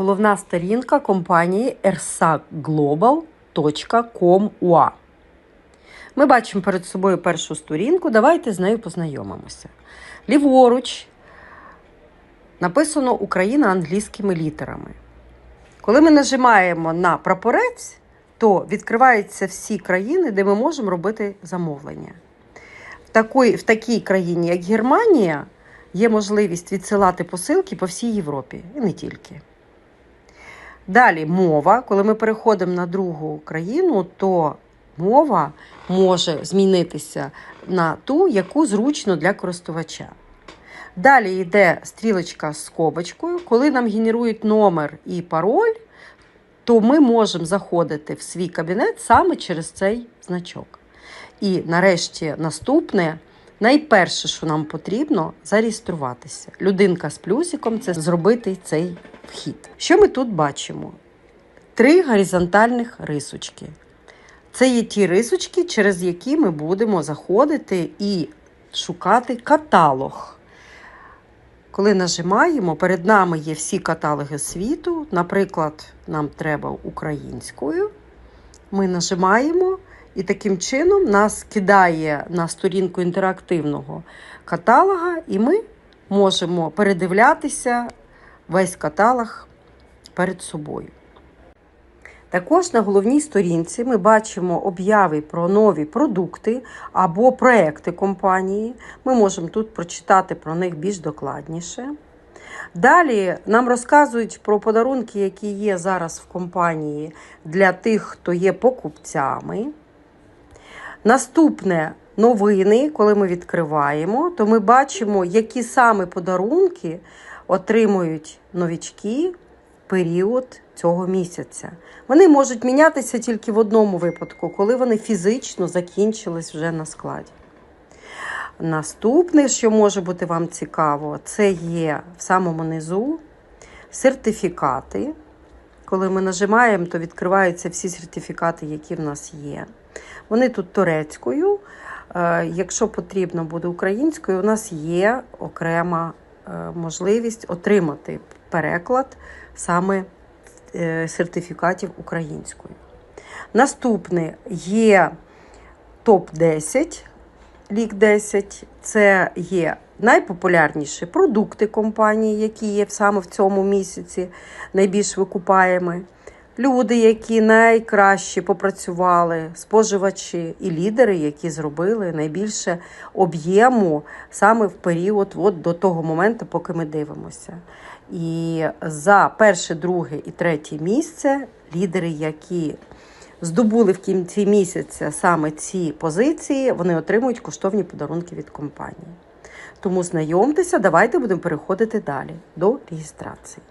Головна сторінка компанії ersaglobal.com.ua Ми бачимо перед собою першу сторінку. Давайте з нею познайомимося. Ліворуч написано Україна англійськими літерами. Коли ми нажимаємо на прапорець, то відкриваються всі країни, де ми можемо робити замовлення. В такій, в такій країні, як Германія, є можливість відсилати посилки по всій Європі і не тільки. Далі мова. Коли ми переходимо на другу країну, то мова може змінитися на ту, яку зручно для користувача. Далі йде стрілочка з скобочкою. Коли нам генерують номер і пароль, то ми можемо заходити в свій кабінет саме через цей значок. І нарешті наступне. Найперше, що нам потрібно, зареєструватися. Людинка з плюсиком це зробити цей вхід. Що ми тут бачимо? Три горизонтальних рисочки. Це є ті рисочки, через які ми будемо заходити і шукати каталог. Коли нажимаємо, перед нами є всі каталоги світу. Наприклад, нам треба українською. Ми нажимаємо. І таким чином нас кидає на сторінку інтерактивного каталога, і ми можемо передивлятися весь каталог перед собою. Також на головній сторінці ми бачимо обяви про нові продукти або проекти компанії. Ми можемо тут прочитати про них більш докладніше. Далі нам розказують про подарунки, які є зараз в компанії для тих, хто є покупцями. Наступне новини, коли ми відкриваємо, то ми бачимо, які саме подарунки отримують новічки в період цього місяця. Вони можуть мінятися тільки в одному випадку, коли вони фізично закінчились вже на складі. Наступне, що може бути вам цікаво, це є в самому низу сертифікати. Коли ми нажимаємо, то відкриваються всі сертифікати, які в нас є. Вони тут турецькою. Е, Якщо потрібно буде українською, у нас є окрема е, можливість отримати переклад саме е, сертифікатів українською. Наступне є топ-10, лік 10. Це є найпопулярніші продукти компанії, які є саме в цьому місяці, найбільш викупаємо. Люди, які найкраще попрацювали, споживачі і лідери, які зробили найбільше об'єму саме в період от до того моменту, поки ми дивимося. І за перше, друге і третє місце лідери, які здобули в кінці місяця саме ці позиції, вони отримують коштовні подарунки від компанії. Тому знайомтеся, давайте будемо переходити далі до реєстрації.